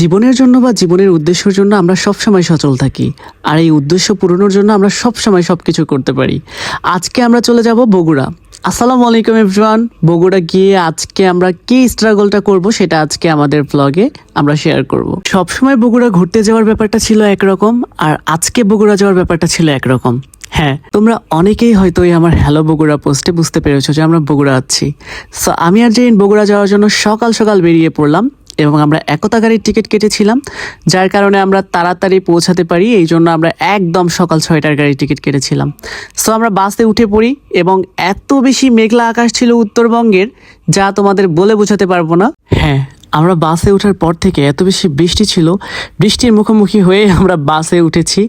জীবনের জন্য বা জীবনের উদ্দেশ্যের জন্য আমরা সবসময় সচল থাকি। আর এই উদ্দেশ্য পূরণের জন্য আমরা সবসময় সব কিছু করতে পারি। আজকে আমরা চলে যাব বগুড়া। আসসালামু আলাইকুম এভরিওয়ান। বগুড়া গিয়ে আজকে আমরা কি স্ট্রাগলটা করব সেটা আজকে আমাদের ব্লগে আমরা শেয়ার করব। সবসময় বগুড়া ঘুরতে যাওয়ার ব্যাপারটা ছিল একরকম, আর আজকে বগুড়া যাওয়ার ব্যাপারটা ছিল একরকম। হ্যাঁ তোমরা অনেকেই হয়তো এই আমার হ্যালো বগুড়া পোস্টে বুঝতে পেরেছ যে আমরা বগুড়া আছি। সো আমি আর জেন বগুড়া যাওয়ার জন্য সকাল সকাল বেরিয়ে পড়লাম। এবং আমরা একতা গাড়ির টিকিট কেটেছিলাম, যার কারণে আমরা তাড়াতাড়ি পৌঁছাতে পারি, এই জন্য আমরা একদম সকাল ছয়টার গাড়ির টিকিট কেটেছিলাম। সো আমরা বাসে উঠে পড়ি এবং এত বেশি মেঘলা আকাশ ছিল উত্তরবঙ্গের, যা তোমাদের বলে বোঝাতে পারব না। হ্যাঁ আমরা বাসে ওঠার পর থেকে এত বেশি বৃষ্টি ছিল, বৃষ্টির মুখোমুখি হয়ে আমরা বাসে উঠেছি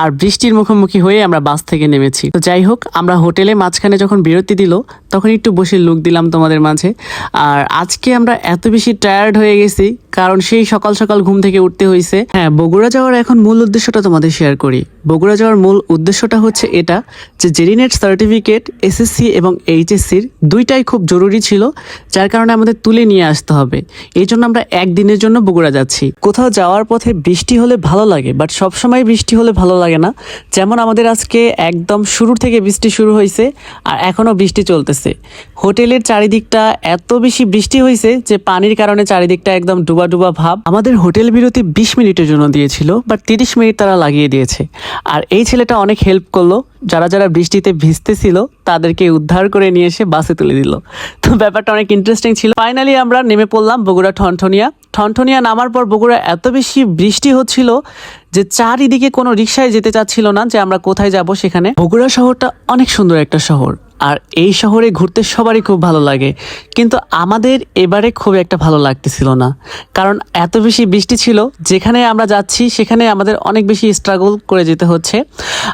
আর বৃষ্টির মুখোমুখি হয়ে আমরা বাস থেকে নেমেছি। তো যাই হোক, আমরা হোটেলে মাঝখানে যখন বিরতি দিল, তখন একটু বসে লুক দিলাম তোমাদের মাঝে। আর আজকে আমরা এত বেশি টায়ার্ড হয়ে গেছি, কারণ সেই সকাল সকাল ঘুম থেকে উঠতে হয়েছে হ্যাঁ বগুড়া যাওয়ার এখন মূল উদ্দেশ্যটা তোমাদের শেয়ার করি। বগুড়া যাওয়ার মূল উদ্দেশ্যটা হচ্ছে এটা যে জেরিনেট সার্টিফিকেট এসএসসি এবং এইচএসসির দুইটাই খুব জরুরি ছিল, যার কারণে আমাদের তুলে নিয়ে আসতে হবে। এই জন্য আমরা একদিনের জন্য বগুড়া যাচ্ছি। কোথাও যাওয়ার পথে বৃষ্টি হলে ভালো লাগে বাট সবসময় বৃষ্টি হলে ভালো লাগে না। যেমন আমাদের আজকে একদম শুরু থেকে বৃষ্টি শুরু হয়েছে, আর এখনও বৃষ্টি চলতেছে। হোটেলের চারিদিকটা এত বেশি বৃষ্টি হয়েছে যে পানির কারণে চারিদিকটা একদম ডুবা ডুবা ভাব। আমাদের হোটেল বিরতি বিশ মিনিটের জন্য দিয়েছিল বাট তিরিশ মিনিট তারা লাগিয়ে দিয়েছে। আর এই ছেলেটা অনেক হেল্প করল যারা যারা বৃষ্টিতে ভিজতেছিল, তাদেরকে উদ্ধার করে নিয়ে এসে বাসে তুলে দিল। তো ব্যাপারটা অনেক ইন্টারেস্টিং ছিল। ফাইনালি আমরা নেমে পড়লাম বগুড়া ঠনঠনিয়া। ঠনঠনিয়া নামার পর বগুড়া এত বেশি বৃষ্টি হচ্ছিল যে চারিদিকে কোনো রিক্সায় যেতে চাচ্ছিল না যে আমরা কোথায় যাব সেখানে। বগুড়া শহরটা অনেক সুন্দর একটা শহর। আর এই শহরে ঘুরতে সবারই খুব ভালো লাগে। কিন্তু আমাদের এবারে খুব একটা ভালো লাগতেছিল না। কারণ এত বেশি বৃষ্টি ছিল, যেখানে আমরা যাচ্ছি, সেখানে আমাদের অনেক বেশি স্ট্রাগল করে যেতে হচ্ছে।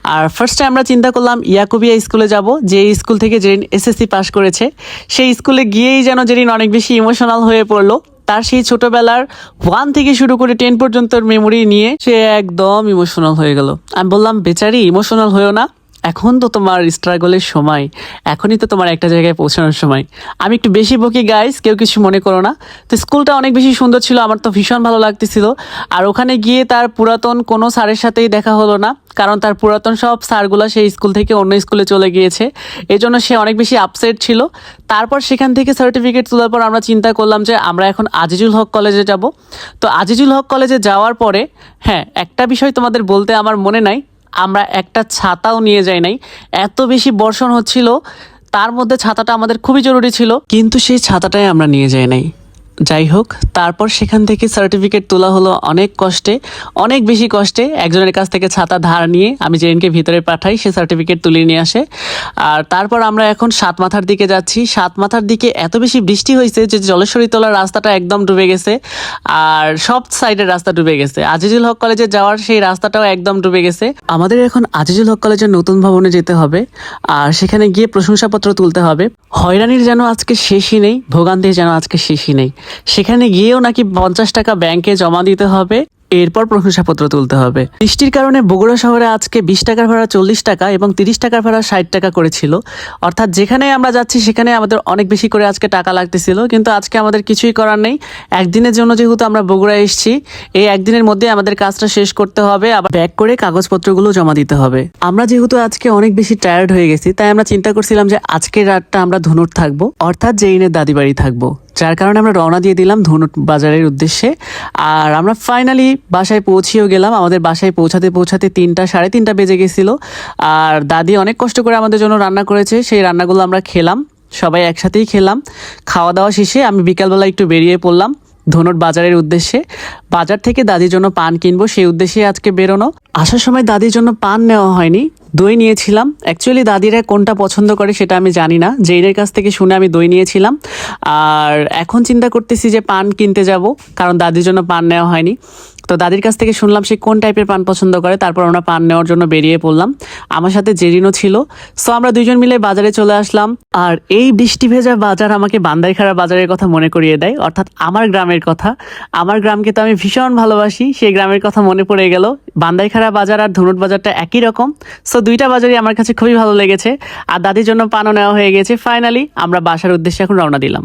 আর ফার্স্টে আমরা চিন্তা করলাম, ইয়াকুবিয়া স্কুলে যাব, যে স্কুল থেকে জেরিন এসএসসি পাশ করেছে, সেই স্কুলে গিয়েই যেন জেরিন অনেক বেশি ইমোশনাল হয়ে পড়ল, তার সেই ছোটবেলার ওয়ান থেকে শুরু করে টেন পর্যন্ত মেমোরি নিয়ে সে একদম ইমোশনাল হয়ে গেল। আমি বললাম, বেচারি ইমোশনাল হয়েও না। এখন তো তোমার স্ট্রাগলের সময়। এখনই তো তোমার একটা জায়গায় পৌঁছানোর সময়। আমি একটু বেশি বকি গাইস কেউ কিছু মনে করো না। তো স্কুলটা অনেক বেশি সুন্দর ছিল, আমার তো ভীষণ ভালো লাগতেছিল। আর ওখানে গিয়ে তার পুরাতন কোনো স্যারের সাথেই দেখা হলো না, কারণ তার পুরাতন সব স্যারগুলো সেই স্কুল থেকে অন্য স্কুলে চলে গিয়েছে। এই জন্য সে অনেক বেশি আপসেট ছিল। তারপর সেখান থেকে সার্টিফিকেট তোলার পর আমরা চিন্তা করলাম যে আমরা এখন আজিজুল হক কলেজে যাব। তো আজিজুল হক কলেজে যাওয়ার পরে হ্যাঁ একটা বিষয় তোমাদের বলতে আমার মনে নাই আমরা একটা ছাতাও নিয়ে যাই নাই। এত বেশি বর্ষণ হচ্ছিল, তার মধ্যে ছাতাটা আমাদের খুবই জরুরি ছিল। কিন্তু সেই ছাতাটাই আমরা নিয়ে যাই নাই। যাই হোক তারপর সেখান থেকে সার্টিফিকেট তোলা হলো অনেক কষ্টে, অনেক বেশি কষ্টে। একজনের কাছ থেকে ছাতা ধার নিয়ে আমি জেনকে ভিতরে পাঠাই, সে সার্টিফিকেট তুলে নিয়ে আসে। আর তারপর আমরা এখন সাত মাথার দিকে যাচ্ছি। সাত মাথার দিকে এত বেশি বৃষ্টি হয়েছে যে জলেশ্বরী তোলার রাস্তাটা একদম ডুবে গেছে, আর সব সাইডের রাস্তা ডুবে গেছে। আজিজুল হক কলেজে যাওয়ার সেই রাস্তাটাও একদম ডুবে গেছে। আমাদের এখন আজিজুল হক কলেজের নতুন ভবনে যেতে হবে, আর সেখানে গিয়ে প্রশংসাপত্র তুলতে হবে। হয়রানির যেন আজকে শেষই নেই, ভোগান্তির যেন আজকে শেষই নেই। সেখানে গিয়েও নাকি পঞ্চাশ টাকা ব্যাংকে জমা দিতে হবে। এরপর প্রশংসাপত্র তুলতে হবে। বৃষ্টির কারণে বগুড়া শহরে আজকে বিশ টাকার ভাড়া চল্লিশ টাকা এবং তিরিশ টাকার ভাড়া ষাট টাকা করেছিল। অর্থাৎ যেখানে আমরা যাচ্ছি সেখানে আমাদের অনেক বেশি করে আজকে টাকা লাগতেছিল। কিন্তু আজকে আমাদের কিছুই করার নেই। একদিনের জন্য যেহেতু আমরা বগুড়া এসেছি, এই একদিনের মধ্যে আমাদের কাজটা শেষ করতে হবে। আবার ব্যাক করে কাগজপত্রগুলো জমা দিতে হবে। আমরা যেহেতু আজকে অনেক বেশি টায়ার্ড হয়ে গেছি, তাই আমরা চিন্তা করছিলাম যে আজকের রাতটা আমরা ধনুর থাকব, অর্থাৎ জেইনের দাদি বাড়ি থাকব। যার কারণে আমরা রওনা দিয়ে দিলাম ধনুট বাজারের উদ্দেশ্যে। আর আমরা ফাইনালি বাসায় পৌঁছেও গেলাম। আমাদের বাসায় পৌঁছাতে পৌঁছাতে তিনটা, সাড়ে তিনটা বেজে গেছিল। আর দাদি অনেক কষ্ট করে আমাদের জন্য রান্না করেছে। সেই রান্নাগুলো আমরা খেলাম। সবাই একসাথেই খেলাম। খাওয়া দাওয়া শেষে আমি বিকালবেলা একটু বেরিয়ে পড়লাম ধনুট বাজারের উদ্দেশ্যে। বাজার থেকে দাদির জন্য পান কিনবো, সেই উদ্দেশ্যে আজকে বেরোনো। আসার সময় দাদির জন্য পান নেওয়া হয়নি। দই নিয়েছিলাম। অ্যাকচুয়ালি দাদিরা কোনটা পছন্দ করে সেটা আমি জানি না। জেইনের কাছ থেকে শুনে আমি দই নিয়েছিলাম। আর এখন চিন্তা করতেছি যে পান কিনতে যাব, কারণ দাদির জন্য পান নেওয়া হয়নি। তো দাদির কাছ থেকে শুনলাম সে কোন টাইপের পান পছন্দ করে, তারপর আমরা পান নেওয়ার জন্য বেরিয়ে পড়লাম। আমার সাথে জেরিনও ছিল। সো আমরা দুজন মিলে বাজারে চলে আসলাম। আর এই বৃষ্টি ভেজা বাজার আমাকে বান্দাইখাড়া বাজারের কথা মনে করিয়ে দেয়, অর্থাৎ আমার গ্রামের কথা। আমার গ্রামকে তো আমি ভীষণ ভালোবাসি, সেই গ্রামের কথা মনে পড়ে গেল। বান্দাইখাড়া বাজার আর ধনুট বাজারটা একই রকম। সো দুইটা বাজারই আমার কাছে খুবই ভালো লেগেছে। আর দাদির জন্য পানও নেওয়া হয়ে গেছে। ফাইনালি আমরা বাসার উদ্দেশ্যে এখন রওনা দিলাম।